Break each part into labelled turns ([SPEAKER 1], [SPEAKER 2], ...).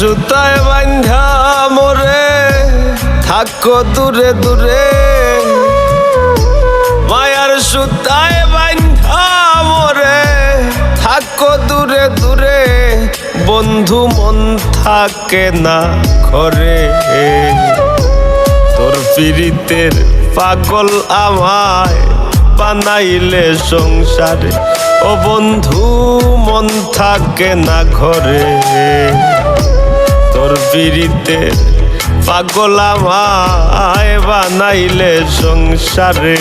[SPEAKER 1] সুতায় বান্ধা মোরে, থাকো দূরে দূরে। মায়ার সুতায় বান্ধা মোরে, থাকো দূরে দূরে। বন্ধু মন থাকে না ঘরে। তোর পীড়িতের পাগল আমায় বানাইলে সংসারে। ও বন্ধু মন থাকে না ঘরে। তোর পীড়িতের পাগল আমায় বানাইলে সংসারে।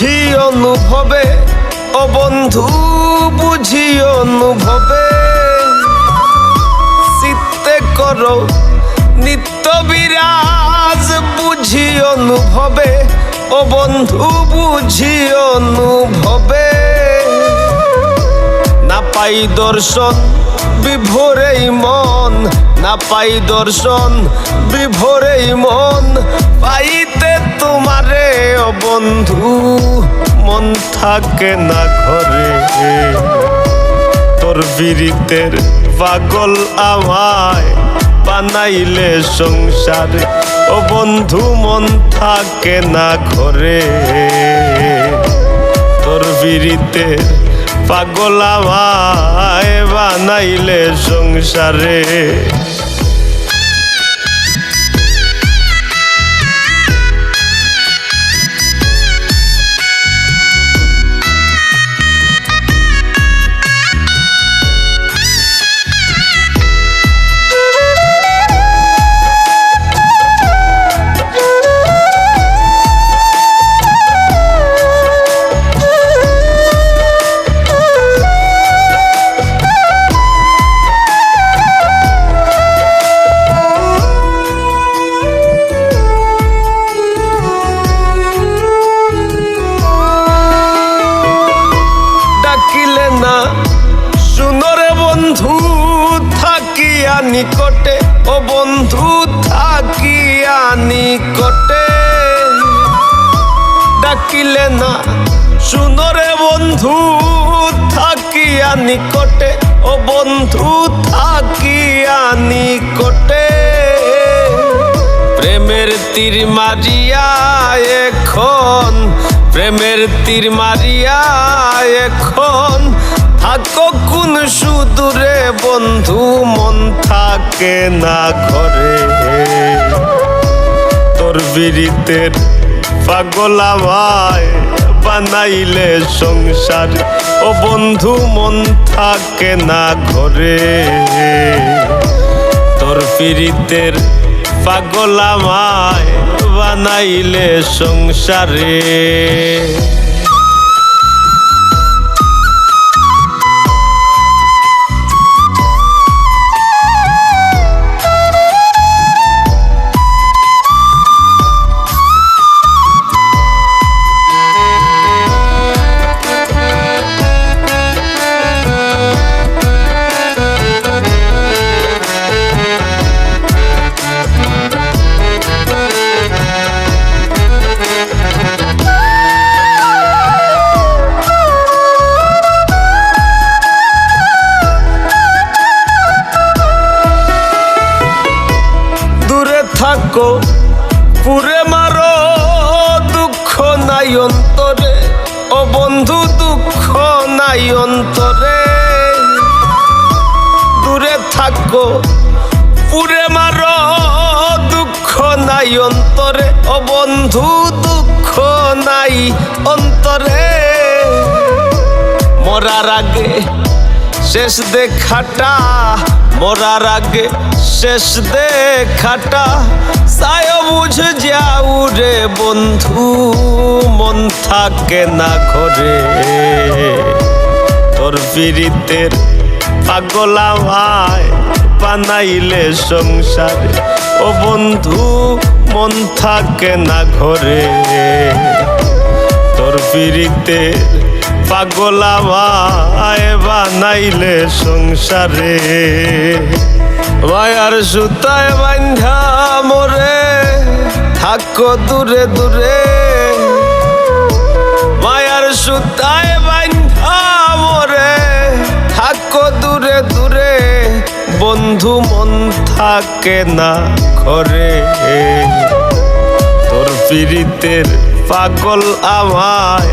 [SPEAKER 1] বুঝি অনুভবে, ও বন্ধু বুঝি অনুভবে। চিত্তে করো, নিত্য বিরাজ বুঝি অনুভবে, ও বন্ধু বুঝি অনুভবে। না পাই দর্শন বিভোরেই মন, না পাই দর্শন বিভোরেই মন, পাইতে তোমারে ও বন্ধু, মন থাকে না ঘরে। তোর বিরিতের পাগল আমায় বানাইলে সংসারে। ও বন্ধু, মন থাকে না ঘরে। তোর বিরিতে পাগল আমায় বানাইলে সংসারে। নিকটে, ও বন্ধু থাকিয়া নিকটে ডাকিলে না শুনরে বন্ধু থাকিয়া নিকটে ও বন্ধু থাকিয়া নিকটে প্রেমের তীর মারিয়া এখন, প্রেমের তীর মারিয়া এখন। থাকো কোন সুদূরে বন্ধু, মন থাকে না ঘরে। তোর পাগল আমায় বানাইলে সংসার। ও বন্ধু, মন থাকে না ঘরে। তোর পাগল আমায় বানাইলে সংসারে। থাকো পুরে মারো, দুঃখ নাই অন্তরে। ও বন্ধু, দুঃখ নাই অন্তরে। দূরে থাকো, পুরে মারো, দুঃখ নাই অন্তরে। ও বন্ধু, দুঃখ নাই অন্তরে। মরার আগে শেষ দেখাটা, মরার আগে শেষ দেখাটা। সায় বুঝে যাও রে বন্ধু, মন থাকে না ঘরে। তোর পীড়িতের পাগলামায় বানাইলে সংসারে। ও বন্ধু, মন থাকে না ঘরে। তোর পীড়িতের পাগলামায় বানাইলে সংসারে। মায়ার সুতায় বান্ধা মোরে, থাকো দূরে দূরে। মায়ার সুতায় বান্ধা মোরে, থাকো দূরে দূরে। বন্ধু মন থাকে না ঘরে। তোর পীড়িতের পাগল আমায়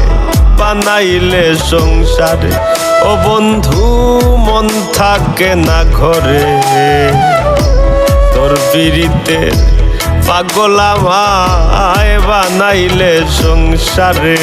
[SPEAKER 1] বানাইলে সংসারে। ও বন্ধু মন থাকে না ঘরে। তোর বিড়িতে পাগলা ভাই বানাইলে সংসারে।